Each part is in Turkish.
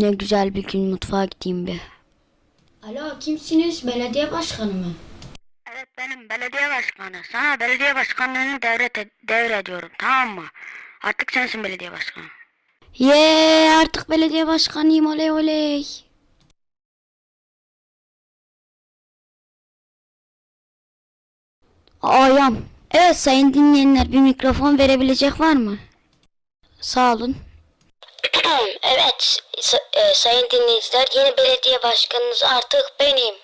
Ne güzel bir gün mutfağa gideyim bir. Alo kimsiniz? Belediye başkanı mı? Evet benim belediye başkanı. Sana belediye başkanlığını devret devrediyorum tamam mı? Artık sensin belediye başkanı. Ye artık belediye başkanıyım oley oley. Ayam. Evet sayın dinleyenler bir mikrofon verebilecek var mı? Sağ olun. evet e, sayın dinleyiciler yeni belediye başkanınız artık benim.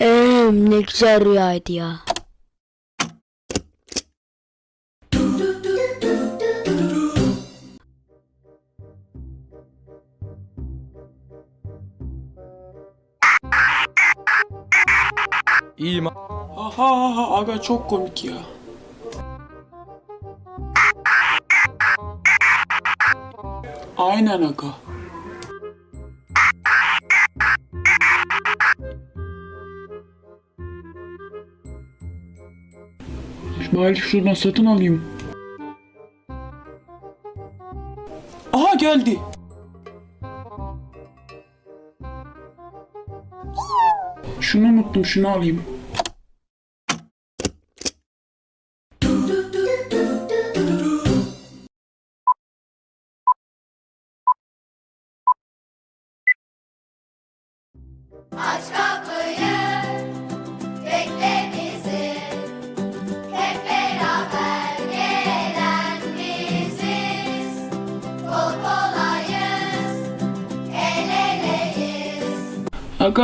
Eee ne güzel rüyaydı ya. İyiyim. Aha aha aga çok komik ya. Aynen aga. Bari şuradan satın alayım. Aha geldi. Şunu unuttum şunu alayım.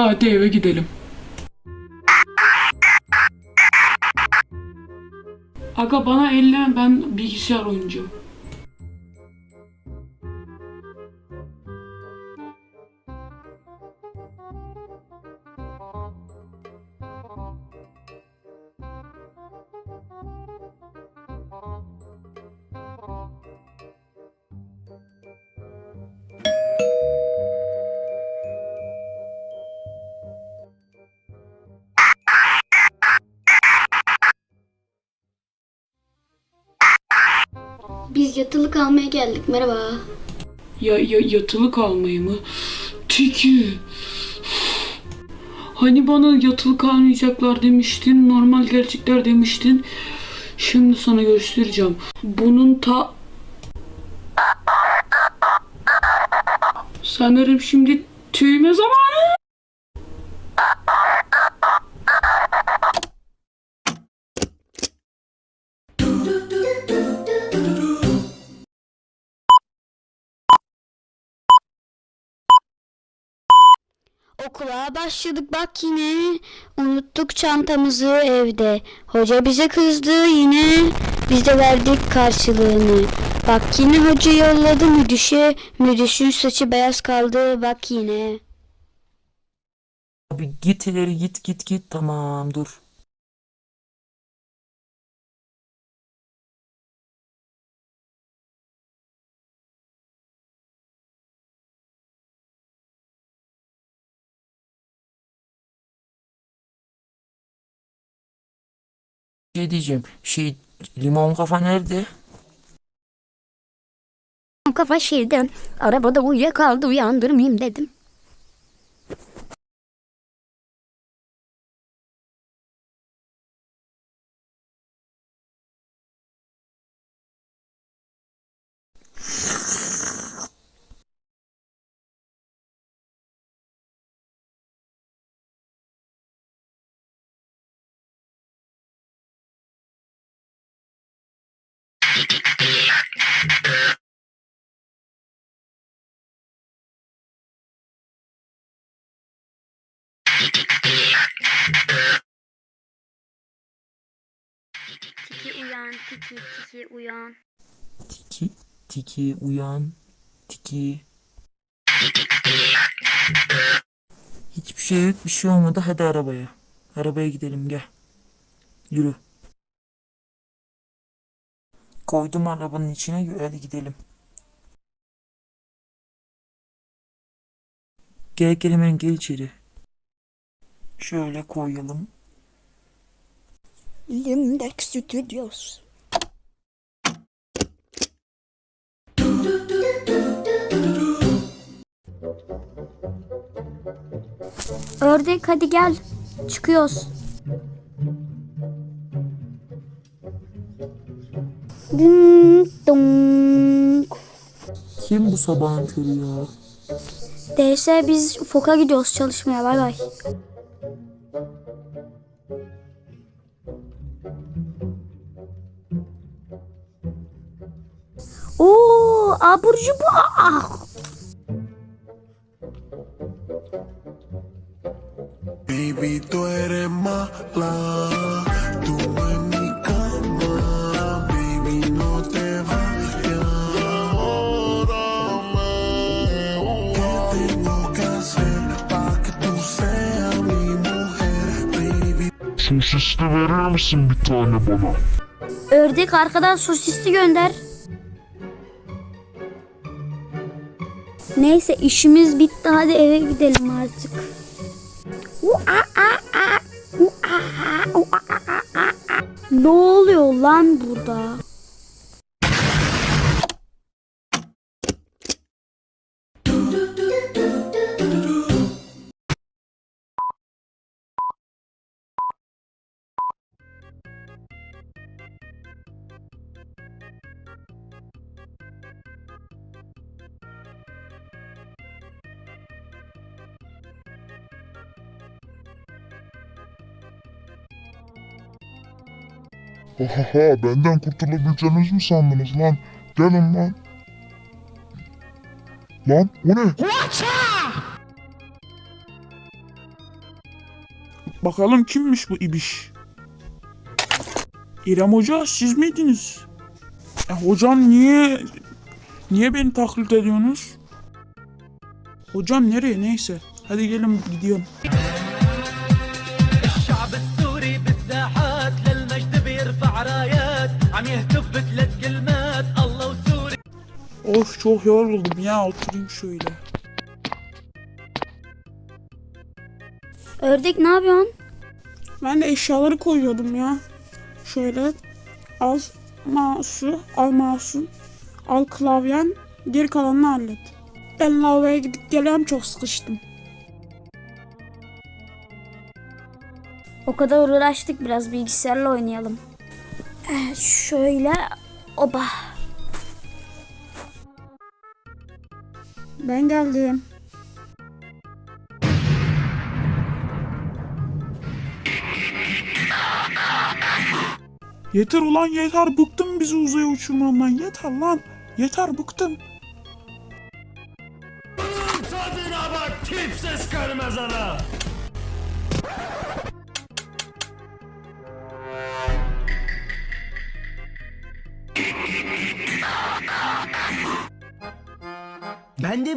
Hadi eve gidelim. Aga bana elle ben bilgisayar oynayacağım. Biz yatılı kalmaya geldik. Merhaba. Ya, ya yatılı kalmayı mı? Tiki. Hani bana yatılı kalmayacaklar demiştin, normal gerçekler demiştin. Şimdi sana göstereceğim. Bunun ta... Sanırım şimdi tüyme zamanı. Okula başladık bak yine. Unuttuk çantamızı evde. Hoca bize kızdı yine. Biz de verdik karşılığını. Bak yine hoca yolladı müdüşe. Müdüşün saçı beyaz kaldı bak yine. Abi git ileri git git git tamam dur. Şey diyeceğim şey limon kafa nerede? Kafa şirden arabada uyuyakaldı uyandırmayayım dedim. Uyan tiki tiki uyan. Tiki tiki uyan tiki. Hiçbir şey yok bir şey olmadı hadi arabaya. Arabaya gidelim gel. Yürü. Koydum arabanın içine hadi gidelim. Gel gel hemen gel içeri. Şöyle koyalım. Limdek Studios. Ördek hadi gel. Çıkıyoruz. Kim bu sabahın körü ya? DS biz Fok'a gidiyoruz çalışmaya. Bay bay. Abur cubur. Ah. Baby, tú eres mala, tú en mi cama, baby, no te vayas. Adórame. ¿Qué tengo que hacer para que tú seas mi mujer, baby? Sosisli verir misin bir tane bana? Ördek arkadan sosisli gönder. Neyse işimiz bitti hadi eve gidelim artık. Ne oluyor lan burada? Ohaha benden kurtulabileceğinizi mi sandınız lan? Gelin lan. Lan o ne? Bakalım kimmiş bu ibiş? İrem Hoca siz miydiniz? E, hocam niye niye beni taklit ediyorsunuz? Hocam nereye neyse. Hadi gelin gidiyorum. Of çok yoruldum ya oturayım şöyle. Ördek ne yapıyorsun? Ben de eşyaları koyuyordum ya. Şöyle al mouse'u, al mouse'un, al klavyen, geri kalanını hallet. Ben lavaboya gidip geliyorum çok sıkıştım. O kadar uğraştık biraz bilgisayarla oynayalım. Şöyle oba. Ben geldim. Yeter ulan yeter bıktım bizi uzaya uçurmandan yeter lan yeter bıktım. Tadına bak tipsiz kırmızılı.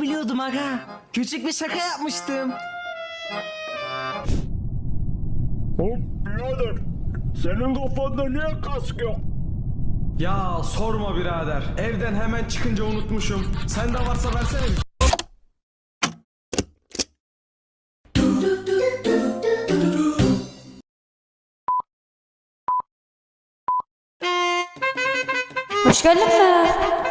Biliyordum aga. Küçük bir şaka yapmıştım. Hop birader. Senin kafanda niye kask yok? Ya sorma birader. Evden hemen çıkınca unutmuşum. Sende varsa versene bir Hoş geldin be.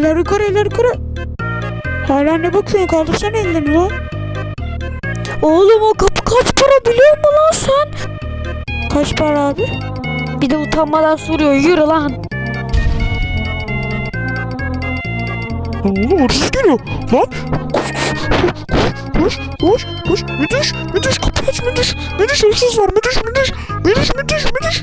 Eller yukarı eller yukarı. Hala ne bakıyorsun kaldırsana ellerini lan. Oğlum o kapı kaç para biliyor musun lan sen? Kaç para abi? Bir de utanmadan soruyor yürü lan. Oğlum hırsız geliyor. Lan. Koş koş koş. Müdüş müdüş kapıyı aç müdüş. Müdüş hırsız var müdüş müdüş. Müdüş müdüş müdüş.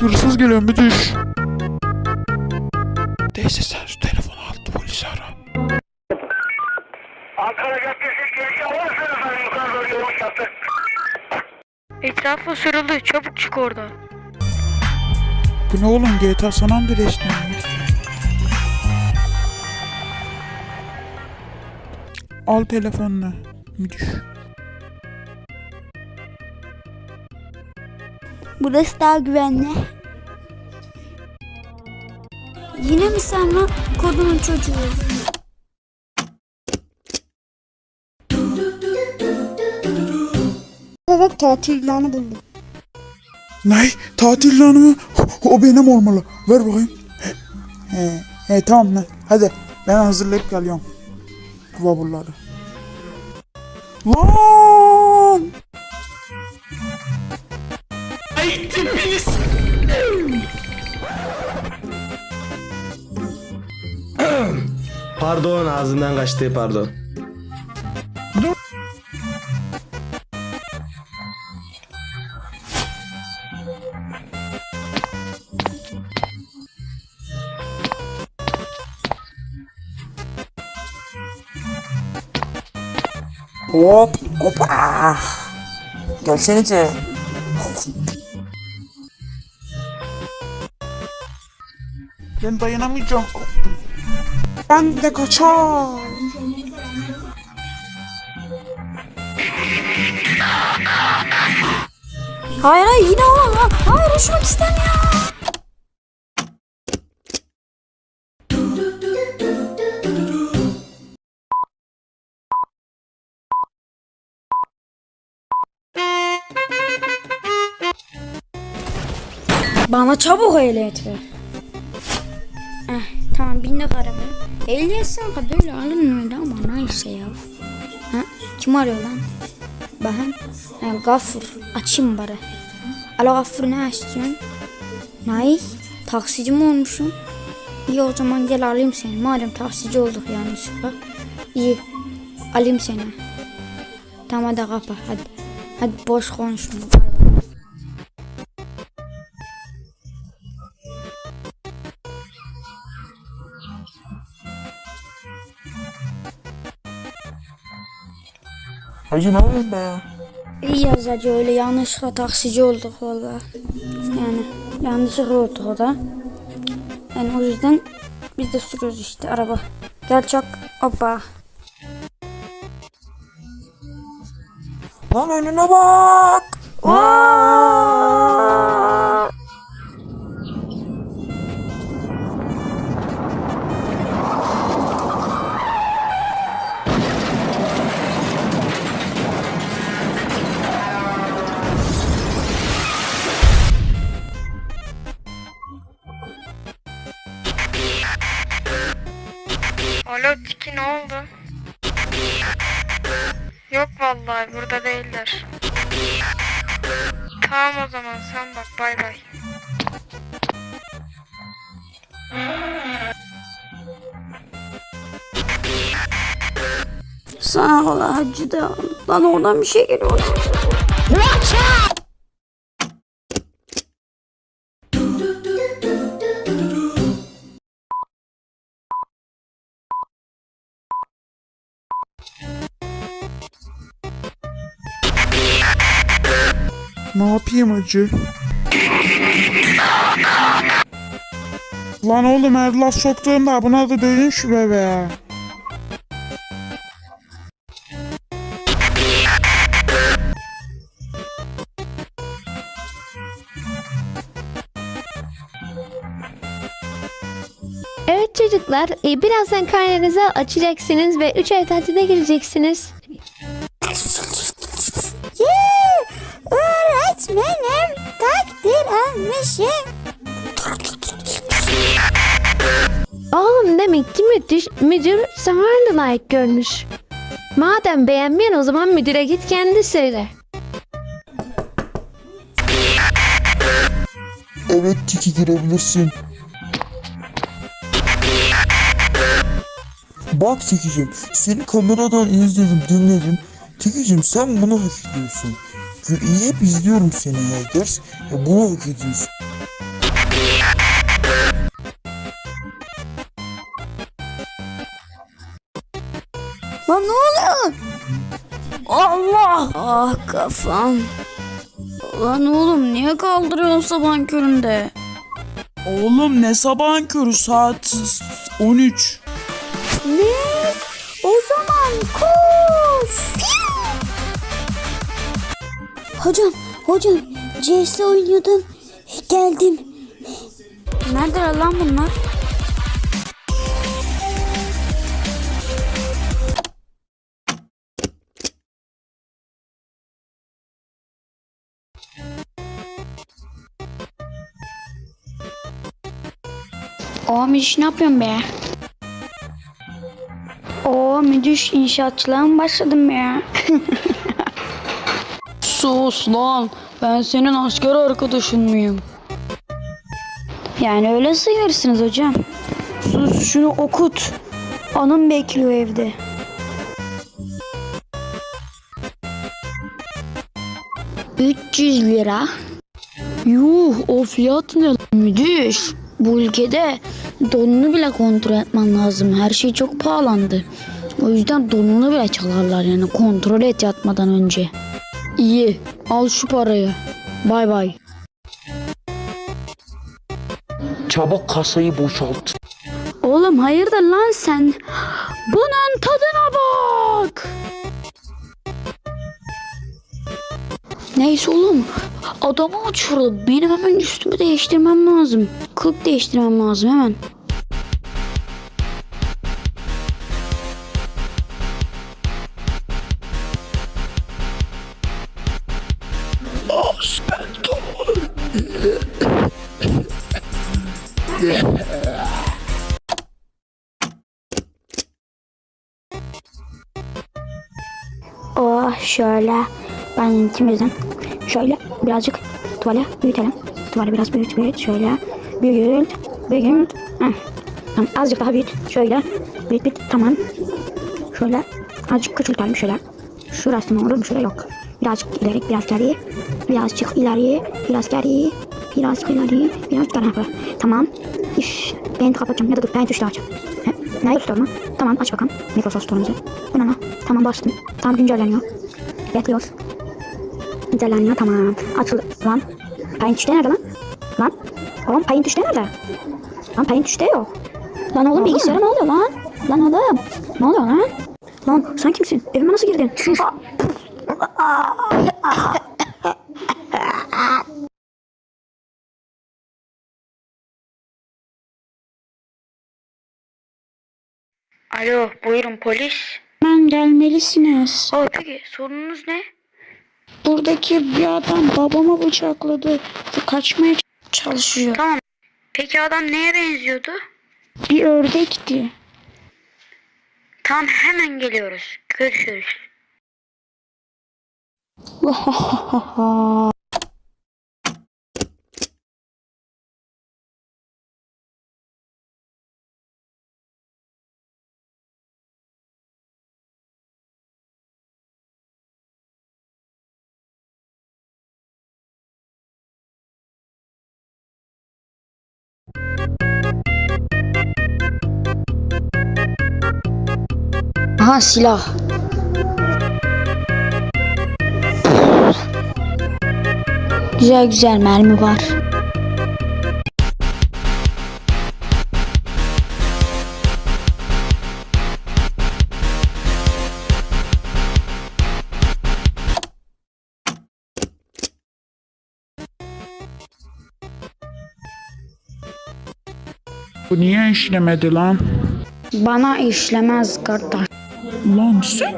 Hırsız geliyor müdüş. Neyse sen şu telefonu al polisi ara. Etrafa sarıldı çabuk çık oradan. Bu ne oğlum GTA San Andreas mi? Al telefonunu. Müdüş. Burası daha güvenli. Yine mi sen lan kodumun çocuğu? Bak tatil ilanı buldum. Ne? Tatil ilanı mı? O benim olmalı. Ver bakayım. He, he tamam lan. Hadi ben hazırlayıp geliyorum. Bavulları. Lan! Ay tipiniz. pardon ağzından kaçtı pardon. Hop hoppa. Gelsenize. Ben dayanamayacağım. Ben de kaçar. Hayır hayır yine olamam. ha. Hayır uçmak istemiyorum. Bana çabuk ehliyet ver. Bindik arabaya. Ehliyet sanki böyle alınmıyordu ama neyse ya. Ha, kim arıyor lan? Bakın. Ha, Gaffur. Açayım bari. Alo Gaffur ne istiyorsun? Ney? Taksici mi olmuşum? İyi o zaman gel alayım seni. Madem taksici olduk yanlışlıkla. İyi. Alayım seni. Tamam hadi kapa hadi. Hadi boş konuşma. Hacı ne yapıyorsun be ya? İyi yazacı öyle yanlışlıkla taksici olduk valla. Yani yanlışlıkla olduk o da. Yani o yüzden biz de sürüyoruz işte araba. Gel çok hoppa. Lan önüne bak. Aa! Sana valla hacı da lan oradan bir şey geliyor. Ne yapayım hacı? Lan oğlum her laf soktuğumda buna da dövün şu bebeğe. Çocuklar e, birazdan karnenizi açacaksınız ve 3 ay tatile gireceksiniz. Öğretmenim takdir almışım. Oğlum demek ki müdür, müdür sana layık görmüş. Madem beğenmeyen o zaman müdüre git kendi söyle. Evet Tiki girebilirsin. Bak Tiki'cim seni kameradan izledim dinledim. Tiki'cim sen bunu hak ediyorsun. Gö- Hep izliyorum seni ya ders. Ya bunu hak ediyorsun. Lan ne oluyor? Allah! Ah kafam. Lan oğlum niye kaldırıyorsun sabahın köründe? Oğlum ne sabahın körü saat 13. Ne? O zaman koş. Hocam, hocam CS oynuyordum. Geldim. Nerede lan bunlar? Oğlum iş ne yapıyorsun be? O müdüş inşaatçılığa mı başladın be ya? Sus lan. Ben senin asker arkadaşın mıyım? Yani öyle sayılırsınız hocam. Sus şunu okut. Anım bekliyor evde. ...300 lira. Yuh o fiyat ne lan? Bu ülkede donunu bile kontrol etmen lazım. Her şey çok pahalandı. O yüzden donunu bile çalarlar yani kontrol et yatmadan önce. İyi al şu parayı. Bay bay. Çabuk kasayı boşalt. Oğlum hayırdır lan sen? Bunun tadına bak. Neyse oğlum adamı uçurdu. Benim hemen üstümü değiştirmem lazım. Kılık değiştirmem lazım hemen. Oh şöyle ben ikimizden şöyle birazcık tuvale büyütelim. Tuvale biraz büyüt büyüt şöyle büyüt büyüt. Heh. Tamam azıcık daha büyüt şöyle büyüt büyüt tamam. Şöyle azıcık küçültelim şöyle. Şurası mı olur mu? Şurada yok. Birazcık ileri biraz geri. Birazcık ileri biraz geri. Biraz ileri biraz geri. Tamam. Üf, ben kapatacağım ya da dur ben tuşla açacağım. Ne Store mu? Tamam aç bakalım Microsoft Store'umuzu. Bu ne? Tamam bastım. Tamam güncelleniyor. Bekliyoruz. Güncelleniyor tamam. Açıldı. Lan. Paint 3'te nerede lan? Lan. Oğlum Paint 3'te nerede? Lan Paint 3'te yok. Lan oğlum bilgisayara ne oluyor lan? Lan oğlum. Ne oluyor lan? Lan sen kimsin? Evime nasıl girdin? Sus. Alo buyurun polis. Hemen gelmelisiniz. Aa, peki sorununuz ne? Buradaki bir adam babamı bıçakladı. Kaçmaya çalışıyor. Tamam. Peki adam neye benziyordu? Bir ördekti. Tamam hemen geliyoruz. Görüşürüz. Aha silah. Güzel güzel mermi var. Bu niye işlemedi lan? Bana işlemez kardeş. Lan sen...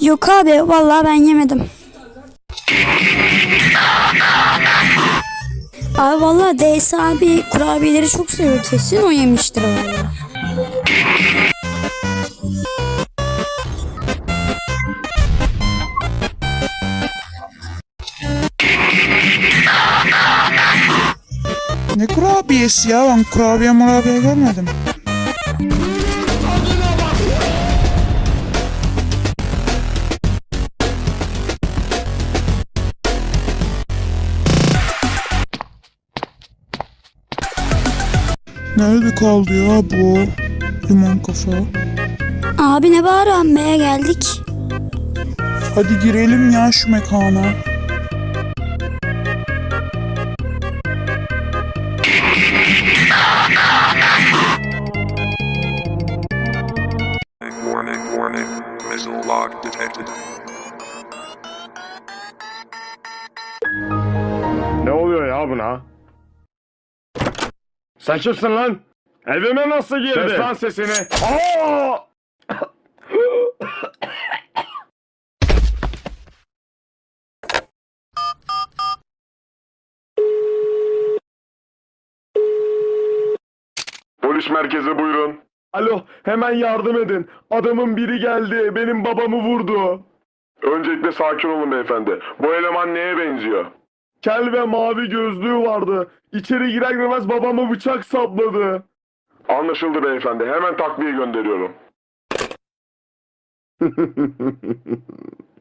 Yok abi vallahi ben yemedim. Abi vallahi DS abi kurabiyeleri çok seviyor kesin o yemiştir vallahi. Ne kurabiyesi ya ben kurabiye murabiye görmedim. Nerede kaldı ya bu limon kafa? Abi ne bağırıyorsun be geldik. Hadi girelim ya şu mekana. Sen kimsin lan? Evime nasıl girdin? Kes lan sesini. Aa! Polis merkezi buyurun. Alo, hemen yardım edin. Adamın biri geldi, benim babamı vurdu. Öncelikle sakin olun beyefendi. Bu eleman neye benziyor? Kel ve mavi gözlüğü vardı. İçeri girer girmez babamı bıçak sapladı. Anlaşıldı beyefendi. Hemen takviye gönderiyorum.